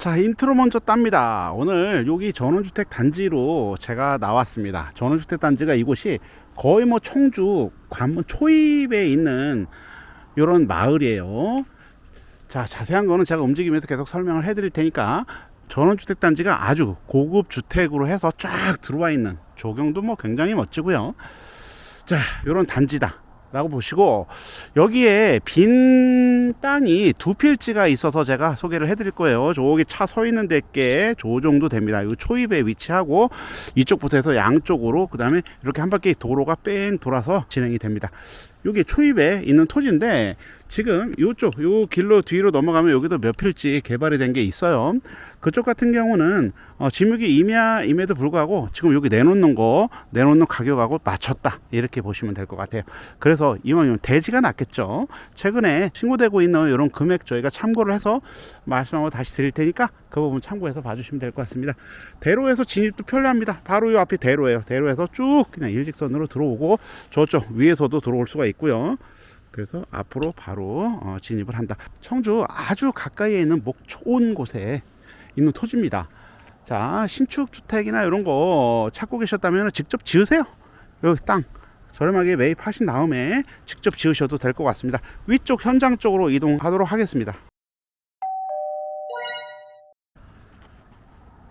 자 인트로 먼저 땁니다. 오늘 여기 전원주택 단지로 제가 나왔습니다. 전원주택 단지가 이곳이 거의 뭐 청주 관문 초입에 있는 이런 마을이에요. 자 자세한 거는 제가 움직이면서 계속 설명을 해 드릴 테니까 전원주택 단지가 아주 고급 주택으로 해서 쫙 들어와 있는 조경도 뭐 굉장히 멋지고요. 자 이런 단지다 라고 보시고 여기에 빈 땅이 두 필지가 있어서 제가 소개를 해드릴 거예요. 저기 차 서 있는 데께 저 정도 됩니다. 이 초입에 위치하고 이쪽부터 해서 양쪽으로 그 다음에 이렇게 한 바퀴 도로가 뺑 돌아서 진행이 됩니다. 여기 초입에 있는 토지인데 지금 이쪽 요 길로 뒤로 넘어가면 여기도 몇 필지 개발이 된 게 있어요. 그쪽 같은 경우는 어, 지목이 임야임에도 불구하고 지금 여기 내놓는 거 내놓는 가격하고 맞췄다 이렇게 보시면 될 것 같아요. 그래서 이왕이면 대지가 낫겠죠. 최근에 신고되고 있는 이런 금액 저희가 참고를 해서 말씀하고 다시 드릴 테니까 그 부분 참고해서 봐주시면 될 것 같습니다. 대로에서 진입도 편리합니다. 바로 이 앞이 대로예요. 대로에서 쭉 그냥 일직선으로 들어오고 저쪽 위에서도 들어올 수가 있고요. 그래서 앞으로 바로 어, 진입을 한다. 청주 아주 가까이에 있는 목초온 곳에 있는 토지입니다. 자, 신축 주택이나 이런 거 찾고 계셨다면 직접 지으세요. 여기 땅 저렴하게 매입하신 다음에 직접 지으셔도 될 것 같습니다. 위쪽 현장 쪽으로 이동하도록 하겠습니다.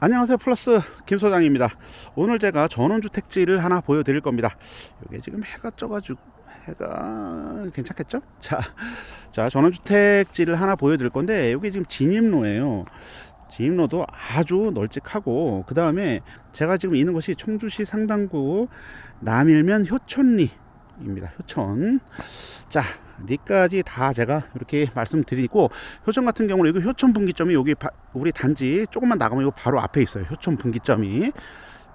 안녕하세요. 플러스 김 소장입니다. 오늘 제가 전원주택지를 하나 보여드릴 겁니다. 이게 지금 해가 쪄가지고 해가 괜찮겠죠? 자, 자 전원주택지를 하나 보여드릴 건데 여기 지금 진입로예요. 진입로도 아주 널찍하고 그 다음에 제가 지금 있는 곳이 청주시 상당구 남일면 효천리 입니다. 효천. 자 리까지 다 제가 이렇게 말씀드리고 효천 같은 경우는 여기 효천 분기점이 여기 바- 우리 단지 조금만 나가면 이거 바로 앞에 있어요. 효천 분기점이.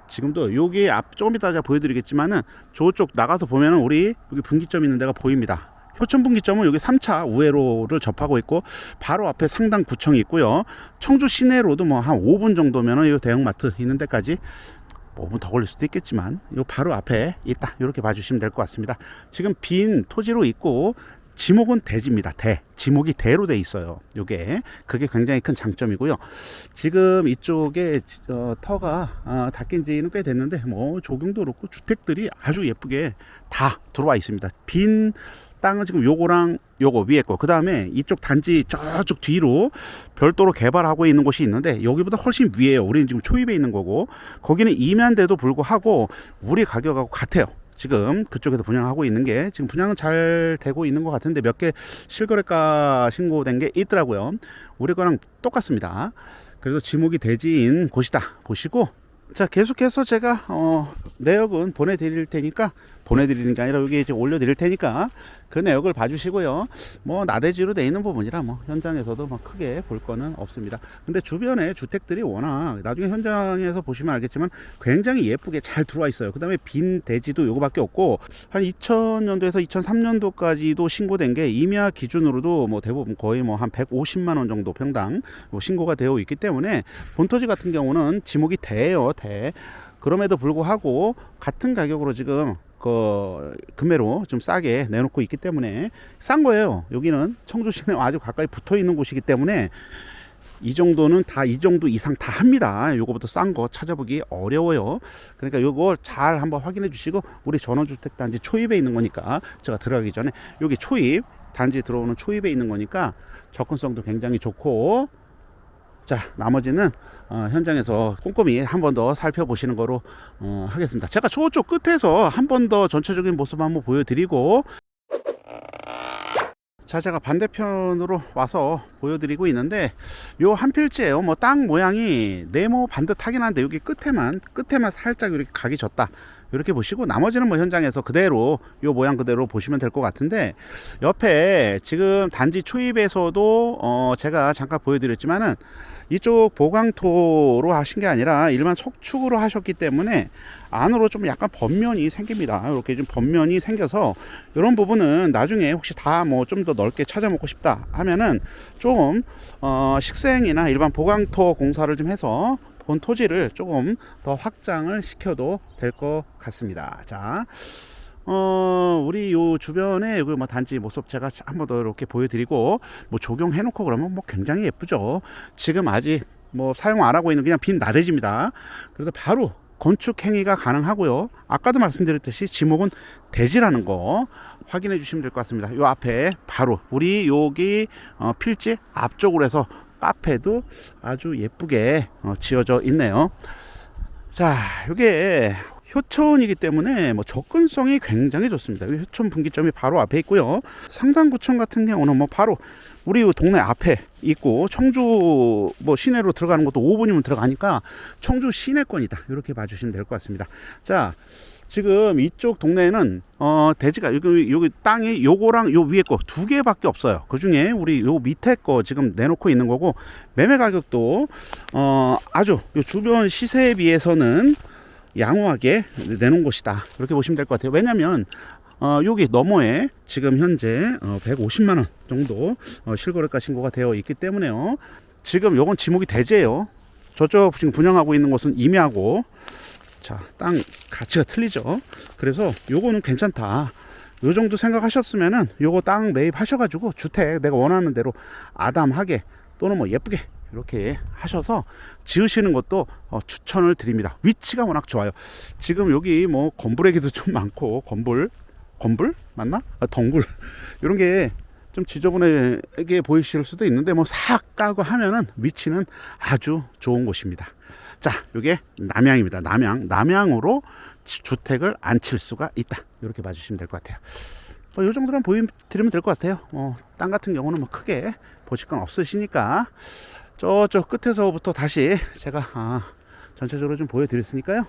지금도 여기 앞 조금 이따 제가 보여드리겠지만은 저쪽 나가서 보면은 우리 여기 분기점 있는 데가 보입니다. 효천 분기점은 여기 3차 우회로를 접하고 있고 바로 앞에 상당 구청이 있고요. 청주 시내로도 뭐 한 5분 정도면은 이 대형마트 있는 데까지 5분 더 걸릴 수도 있겠지만 요 바로 앞에 있다. 이렇게 봐주시면 될 것 같습니다. 지금 빈 토지로 있고 지목은 대지입니다. 대. 지목이 대로 돼 있어요. 요게. 그게 굉장히 큰 장점이고요. 지금 이쪽에 지- 어, 터가 아, 닦인 지는 꽤 됐는데 뭐 조경도 그렇고 주택들이 아주 예쁘게 다 들어와 있습니다. 빈 땅은 지금 요거랑 요거 위에 거. 그 다음에 이쪽 단지 저쪽 뒤로 별도로 개발하고 있는 곳이 있는데 여기보다 훨씬 위에요. 우리는 지금 초입에 있는 거고 거기는 임야인데도 불구하고 우리 가격하고 같아요. 지금 그쪽에서 분양하고 있는 게 지금 분양은 잘 되고 있는 것 같은데 몇 개 실거래가 신고된 게 있더라고요. 우리 거랑 똑같습니다. 그래서 지목이 대지인 곳이다 보시고 자 계속해서 제가 어, 내역은 보내드릴 테니까 보내드리는 게 아니라 여기 이제 올려드릴 테니까 그 내역을 봐주시고요. 뭐 나대지로 돼 있는 부분이라 뭐 현장에서도 뭐 크게 볼 거는 없습니다. 근데 주변에 주택들이 워낙 나중에 현장에서 보시면 알겠지만 굉장히 예쁘게 잘 들어와 있어요. 그 다음에 빈 대지도 요거밖에 없고 한 2000년도에서 2003년도까지도 신고된 게 임야 기준으로도 뭐 대부분 거의 뭐 한 150만 원 정도 평당 뭐 신고가 되어 있기 때문에 본토지 같은 경우는 지목이 돼요 돼. 그럼에도 불구하고 같은 가격으로 지금 그 금매로 좀 싸게 내놓고 있기 때문에 싼 거예요. 여기는 청주 시내 아주 가까이 붙어 있는 곳이기 때문에 이 정도는 다 이 정도 이상 다 합니다. 요거부터 싼 거 찾아보기 어려워요. 그러니까 요거 잘 한번 확인해 주시고 우리 전원주택 단지 초입에 있는 거니까 제가 들어가기 전에 여기 초입 단지 들어오는 초입에 있는 거니까 접근성도 굉장히 좋고 자 나머지는 어, 현장에서 꼼꼼히 한 번 더 살펴보시는 거로 어, 하겠습니다. 제가 저쪽 끝에서 한 번 더 전체적인 모습 한번 보여드리고 자 제가 반대편으로 와서 보여드리고 있는데 요 한 필지에요 뭐 땅 모양이 네모 반듯하긴 한데 여기 끝에만 끝에만 살짝 이렇게 각이 졌다 이렇게 보시고 나머지는 뭐 현장에서 그대로 요 모양 그대로 보시면 될 것 같은데 옆에 지금 단지 초입에서도 어 제가 잠깐 보여드렸지만은 이쪽 보강토로 하신 게 아니라 일반 석축으로 하셨기 때문에 안으로 좀 약간 번면이 생깁니다. 이렇게 좀 번면이 생겨서 이런 부분은 나중에 혹시 다 뭐 좀 더 넓게 찾아 먹고 싶다 하면은 좀 어, 식생이나 일반 보강토 공사를 좀 해서 본 토지를 조금 더 확장을 시켜도 될 것 같습니다. 자, 어, 우리 요 주변에 여기 뭐 단지 모습 제가 한 번 더 이렇게 보여드리고 뭐 조경해놓고 그러면 뭐 굉장히 예쁘죠. 지금 아직 뭐 사용 안 하고 있는 그냥 빈 나대지입니다. 그래서 바로 건축 행위가 가능하고요. 아까도 말씀드렸듯이 지목은 대지라는 거 확인해 주시면 될 것 같습니다. 요 앞에 바로 우리 여기 어, 필지 앞쪽으로 해서 카페도 아주 예쁘게 어, 지어져 있네요. 자, 이게 효촌이기 때문에 뭐 접근성이 굉장히 좋습니다. 이 효촌 분기점이 바로 앞에 있고요. 상산구청 같은 경우는 뭐 바로 우리 요 동네 앞에 있고 청주 뭐 시내로 들어가는 것도 5분이면 들어가니까 청주 시내권이다. 이렇게 봐주시면 될 것 같습니다. 자, 지금 이쪽 동네에는 어 대지가 여기 여기 땅이 요거랑 요 위에 거 두 개밖에 없어요. 그 중에 우리 요 밑에 거 지금 내놓고 있는 거고 매매 가격도 어 아주 요 주변 시세에 비해서는 양호하게 내놓은 곳이다. 이렇게 보시면 될 것 같아요. 왜냐면 어, 여기 너머에 지금 현재 어, 150만 원 정도 어, 실거래가 신 고가 되어 있기 때문에요. 지금 요건 지목이 대제예요. 저쪽 지금 분양하고 있는 곳은 임야고 자, 땅 가치가 틀리죠. 그래서 요거는 괜찮다. 요 정도 생각하셨으면은 요거 땅 매입하셔가지고 주택 내가 원하는 대로 아담하게 또는 뭐 예쁘게 이렇게 하셔서 지으시는 것도 어, 추천을 드립니다. 위치가 워낙 좋아요. 지금 여기 뭐 건불애기도 좀 많고 건불 건불 맞나? 아, 덩굴 이런 게 좀 지저분하게 보이실 수도 있는데 뭐 싹 까고 하면은 위치는 아주 좋은 곳입니다. 자, 이게 남양입니다. 남양, 남양으로 지- 주택을 안 칠 수가 있다. 이렇게 봐주시면 될 것 같아요. 뭐, 이 정도만 보여드리면 될 것 같아요. 어, 땅 같은 경우는 뭐 크게 보실 건 없으시니까 저쪽 끝에서부터 다시 제가 아, 전체적으로 좀 보여드렸으니까요.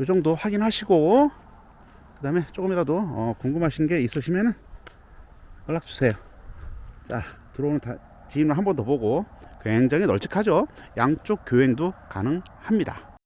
이 정도 확인하시고 그 다음에 조금이라도 어, 궁금하신 게 있으시면은 연락 주세요. 자 들어오는 다, 지인을 한 번 더 보고 굉장히 널찍하죠. 양쪽 교행도 가능합니다.